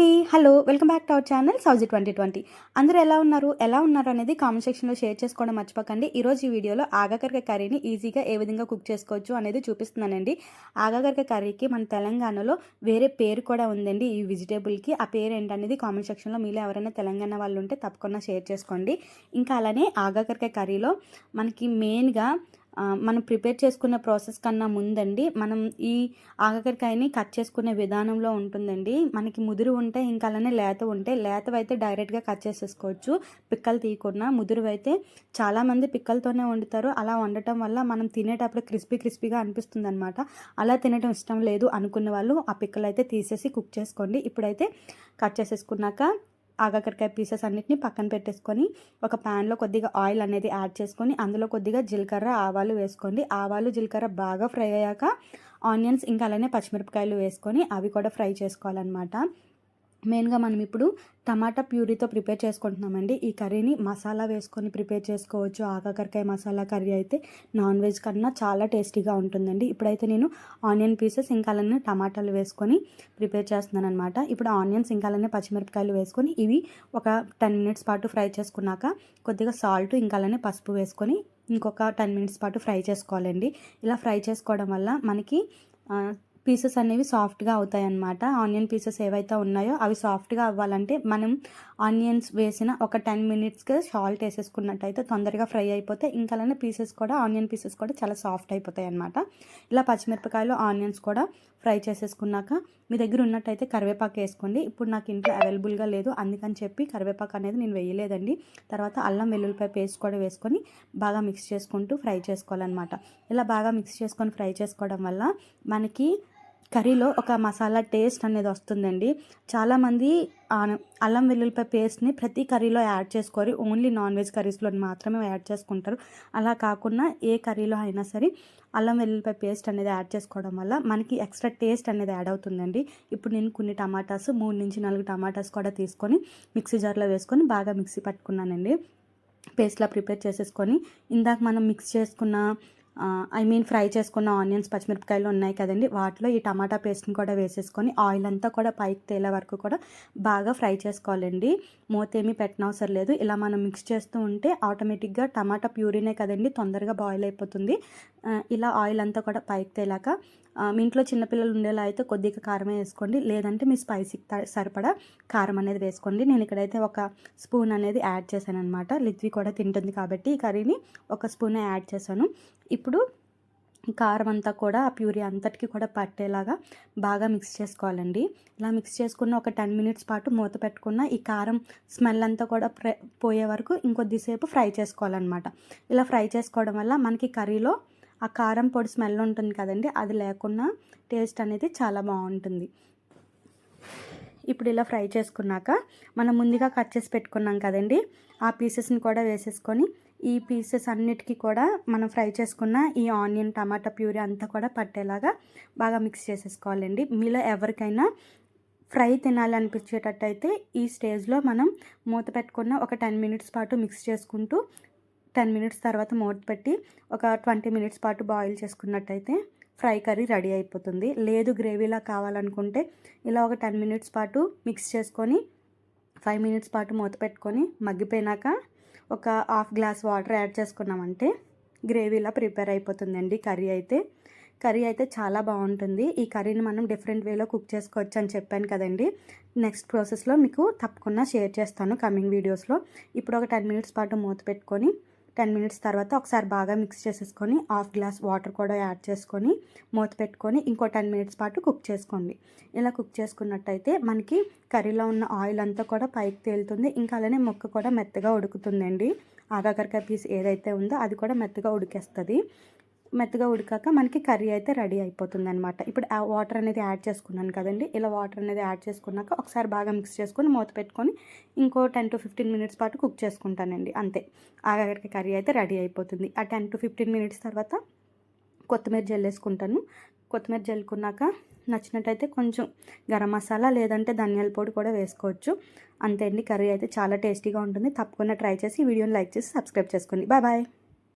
అండి. Hello welcome back to our channel Souji twenty twenty. అందరూ ఎలా ఉన్నారు? ఎలా ఉన్నారు అనేది కామెంట్ సెక్షన్లో షేర్ చేసుకోవడం మర్చిపోకండి. ఈరోజు ఈ వీడియోలో ఆగాకరకాయ కర్రీని ఈజీగా ఏ విధంగా కుక్ చేసుకోవచ్చు అనేది చూపిస్తున్నానండి. ఆగాకరకాయ కర్రీకి మన తెలంగాణలో వేరే పేరు కూడా ఉందండి ఈ వెజిటేబుల్కి. ఆ పేరు ఏంటనేది కామెంట్ సెక్షన్లో మీలో ఎవరైనా తెలంగాణ వాళ్ళు ఉంటే తప్పకుండా షేర్ చేసుకోండి. ఇంకా అలానే ఆగాకరకాయ కర్రీలో మనకి మెయిన్గా మనం ప్రిపేర్ చేసుకునే ప్రాసెస్ కన్నా ముందండి మనం ఈ ఆగకరకాయని కట్ చేసుకునే విధానంలో ఉంటుందండి. మనకి ముదురు ఉంటే ఇంకా అలానే లేత ఉంటే లేతవైతే డైరెక్ట్గా కట్ చేసేసుకోవచ్చు. పిక్కలు తీయకుండా ముదురు అయితే చాలామంది పిక్కలతోనే వండుతారు. అలా వండటం వల్ల మనం తినేటప్పుడు క్రిస్పీ క్రిస్పీగా అనిపిస్తుంది అనమాట అలా తినడం ఇష్టం లేదు అనుకున్న వాళ్ళు ఆ పిక్కలు అయితే తీసేసి కుక్ చేసుకోండి. ఇప్పుడైతే కట్ చేసేసుకున్నాక ఆగాకరకాయ పీసెస్ అన్నిటిని పక్కన పెట్టేసుకొని ఒక ప్యాన్లో కొద్దిగా ఆయిల్ అనేది యాడ్ చేసుకొని అందులో కొద్దిగా జీలకర్ర ఆవాలు వేసుకోండి. ఆవాలు జీలకర్ర బాగా ఫ్రై అయ్యాక ఆనియన్స్ ఇంకా అలానే పచ్చిమిరపకాయలు వేసుకొని అవి కూడా ఫ్రై చేసుకోవాలన్నమాట. మెయిన్గా మనం ఇప్పుడు టమాటా ప్యూరీతో ప్రిపేర్ చేసుకుంటున్నామండి. ఈ కర్రీని మసాలా వేసుకొని ప్రిపేర్ చేసుకోవచ్చు. ఆకాకరకాయ మసాలా కర్రీ అయితే నాన్ వెజ్ కన్నా చాలా టేస్టీగా ఉంటుందండి. ఇప్పుడైతే నేను ఆనియన్ పీసెస్ ఇంకా అలానే టమాటాలు వేసుకొని ప్రిపేర్ చేస్తున్నాను అనమాట ఇప్పుడు ఆనియన్స్ ఇంకా అలానే పచ్చిమిరపకాయలు వేసుకొని ఇవి ఒక టెన్ మినిట్స్ పాటు ఫ్రై చేసుకున్నాక కొద్దిగా సాల్ట్ ఇంకా అలానే పసుపు వేసుకొని ఇంకొక టెన్ మినిట్స్ పాటు ఫ్రై చేసుకోవాలండి. ఇలా ఫ్రై చేసుకోవడం వల్ల మనకి పీసెస్ అనేవి సాఫ్ట్గా అవుతాయి అన్నమాట ఆనియన్ పీసెస్ ఏవైతే ఉన్నాయో అవి సాఫ్ట్గా అవ్వాలంటే మనం ఆనియన్స్ వేసిన ఒక టెన్ మినిట్స్కి సాల్ట్ వేసేసుకున్నట్టయితే తొందరగా ఫ్రై అయిపోతే ఇంకా అలానే పీసెస్ కూడా ఆనియన్ పీసెస్ కూడా చాలా సాఫ్ట్ అయిపోతాయి అన్నమాట ఇలా పచ్చిమిరపకాయలు ఆనియన్స్ కూడా ఫ్రై చేసేసుకున్నాక మీ దగ్గర ఉన్నట్టయితే కరివేపాకు వేసుకోండి. ఇప్పుడు నాకు ఇంట్లో అవైలబుల్గా లేదు అందుకని చెప్పి కరివేపాకు అనేది నేను వేయలేదండి. తర్వాత అల్లం వెల్లుల్లిపాయ పేస్ట్ కూడా వేసుకొని బాగా మిక్స్ చేసుకుంటూ ఫ్రై చేసుకోవాలన్నమాట. ఇలా బాగా మిక్స్ చేసుకొని ఫ్రై చేసుకోవడం వల్ల మనకి కర్రీలో ఒక మసాలా టేస్ట్ అనేది వస్తుందండి. చాలామంది అల్లం వెల్లుల్లిపాయ పేస్ట్ని ప్రతి కర్రీలో యాడ్ చేసుకోరు ఓన్లీ నాన్ వెజ్ కర్రీస్లో మాత్రమే యాడ్ చేసుకుంటారు. అలా కాకుండా ఏ కర్రీలో అయినా సరే అల్లం వెల్లుల్లిపాయ పేస్ట్ అనేది యాడ్ చేసుకోవడం వల్ల మనకి ఎక్స్ట్రా టేస్ట్ అనేది యాడ్ అవుతుందండి. ఇప్పుడు నేను కొన్ని టమాటాస్ మూడు నుంచి నాలుగు టమాటాస్ కూడా తీసుకొని మిక్సీ జార్లో వేసుకొని బాగా మిక్సీ పట్టుకున్నానండి. పేస్ట్లా ప్రిపేర్ చేసేసుకొని ఇందాక మనం మిక్స్ చేసుకున్న ఐ మీన్ ఫ్రై చేసుకున్న ఆనియన్స్ పచ్చిమిరపకాయలు ఉన్నాయి కదండి. వాటిలో ఈ టమాటా పేస్ట్ని కూడా వేసేసుకొని ఆయిల్ అంతా కూడా పైకి తేలే వరకు కూడా బాగా ఫ్రై చేసుకోవాలండి. మూత ఏమీ పెట్టనవసరం లేదు. ఇలా మనం మిక్స్ చేస్తూ ఉంటే ఆటోమేటిక్గా టమాటా ప్యూరీనే కదండి తొందరగా బాయిల్ అయిపోతుంది. ఇలా ఆయిల్ అంతా కూడా పైకి తేలాక మీ ఇంట్లో చిన్నపిల్లలు ఉండేలా అయితే కొద్దిగా కారమే వేసుకోండి. లేదంటే మీ స్పైసీకి త- సరిపడా కారం అనేది వేసుకోండి. నేను ఇక్కడైతే ఒక స్పూన్ అనేది యాడ్ చేశాను అనమాట లిత్వి కూడా తింటుంది కాబట్టి ఈ కర్రీని ఒక స్పూన్ యాడ్ చేశాను. ఇప్పుడు కారం అంతా కూడా ఆ ప్యూరీ అంతటికి కూడా పట్టేలాగా బాగా మిక్స్ చేసుకోవాలండి. ఇలా మిక్స్ చేసుకున్న ఒక టెన్ మినిట్స్ పాటు మూత పెట్టుకున్న ఈ కారం స్మెల్ అంతా కూడా పోయే వరకు ఇంకొద్దిసేపు ఫ్రై చేసుకోవాలన్నమాట. ఇలా ఫ్రై చేసుకోవడం వల్ల మనకి కర్రీలో ఆ కారం పొడి స్మెల్ ఉంటుంది కదండి అది లేకుండా టేస్ట్ అనేది చాలా బాగుంటుంది. ఇప్పుడు ఇలా ఫ్రై చేసుకున్నాక మనం ముందుగా కట్ చేసి పెట్టుకున్నాం కదండి ఆ పీసెస్ని కూడా వేసేసుకొని ఈ పీసెస్ అన్నిటికీ కూడా మనం ఫ్రై చేసుకున్న ఈ ఆనియన్ టమాటా ప్యూరీ అంతా కూడా పట్టేలాగా బాగా మిక్స్ చేసేసుకోవాలండి. మీలో ఎవరికైనా ఫ్రై తినాలనిపించేటట్టయితే ఈ స్టేజ్లో మనం మూత పెట్టుకున్న ఒక టెన్ మినిట్స్ పాటు మిక్స్ చేసుకుంటూ టెన్ మినిట్స్ తర్వాత మూత పెట్టి ఒక ట్వంటీ మినిట్స్ పాటు బాయిల్ చేసుకున్నట్టయితే ఫ్రై కర్రీ రెడీ అయిపోతుంది. లేదు గ్రేవీలా కావాలనుకుంటే ఇలా ఒక టెన్ మినిట్స్ పాటు మిక్స్ చేసుకొని ఫైవ్ మినిట్స్ పాటు మూత పెట్టుకొని మగ్గిపోయినాక ఒక హాఫ్ గ్లాస్ వాటర్ యాడ్ చేసుకున్నామంటే గ్రేవీలా ప్రిపేర్ అయిపోతుందండి కర్రీ అయితే. కర్రీ అయితే చాలా బాగుంటుంది. ఈ కర్రీని మనం డిఫరెంట్ వేలో కుక్ చేసుకోవచ్చు అని చెప్పాను కదండి. నెక్స్ట్ ప్రాసెస్లో మీకు తప్పకుండా షేర్ చేస్తాను కమింగ్ వీడియోస్లో. ఇప్పుడు ఒక టెన్ మినిట్స్ పాటు మూత పెట్టుకొని టెన్ మినిట్స్ తర్వాత ఒకసారి బాగా మిక్స్ చేసేసుకొని హాఫ్ గ్లాస్ వాటర్ కూడా యాడ్ చేసుకొని మూత పెట్టుకొని ఇంకో టెన్ మినిట్స్ పాటు కుక్ చేసుకోండి. ఇలా కుక్ చేసుకున్నట్టయితే మనకి కర్రీలో ఉన్న ఆయిల్ అంతా కూడా పైకి తేలుతుంది. ఇంకా అలానే ముక్క కూడా మెత్తగా ఉడుకుతుందండి. ఆగాకరకాయ పీస్ ఏదైతే ఉందో అది కూడా మెత్తగా ఉడికేస్తుంది. మెత్తగా ఉడికాక మనకి కర్రీ అయితే రెడీ అయిపోతుంది అనమాట ఇప్పుడు ఆ వాటర్ అనేది యాడ్ చేసుకున్నాను కదండి. ఇలా వాటర్ అనేది యాడ్ చేసుకున్నాక ఒకసారి బాగా మిక్స్ చేసుకొని మూత పెట్టుకొని ఇంకో టెన్ టు ఫిఫ్టీన్ మినిట్స్ పాటు కుక్ చేసుకుంటానండి. అంతే. ఆగాకరకాయ కర్రీ అయితే రెడీ అయిపోతుంది. ఆ టెన్ టు ఫిఫ్టీన్ మినిట్స్ తర్వాత కొత్తిమీర జల్లేసుకుంటాను కొత్తిమీర జల్లుకున్నాక నచ్చినట్టయితే కొంచెం గరం మసాలా లేదంటే ధనియాల పొడి కూడా వేసుకోవచ్చు. అంతే అండి. కర్రీ అయితే చాలా టేస్టీగా ఉంటుంది. తప్పకుండా ట్రై చేసి వీడియోని లైక్ చేసి సబ్స్క్రైబ్ చేసుకోండి. Bye bye.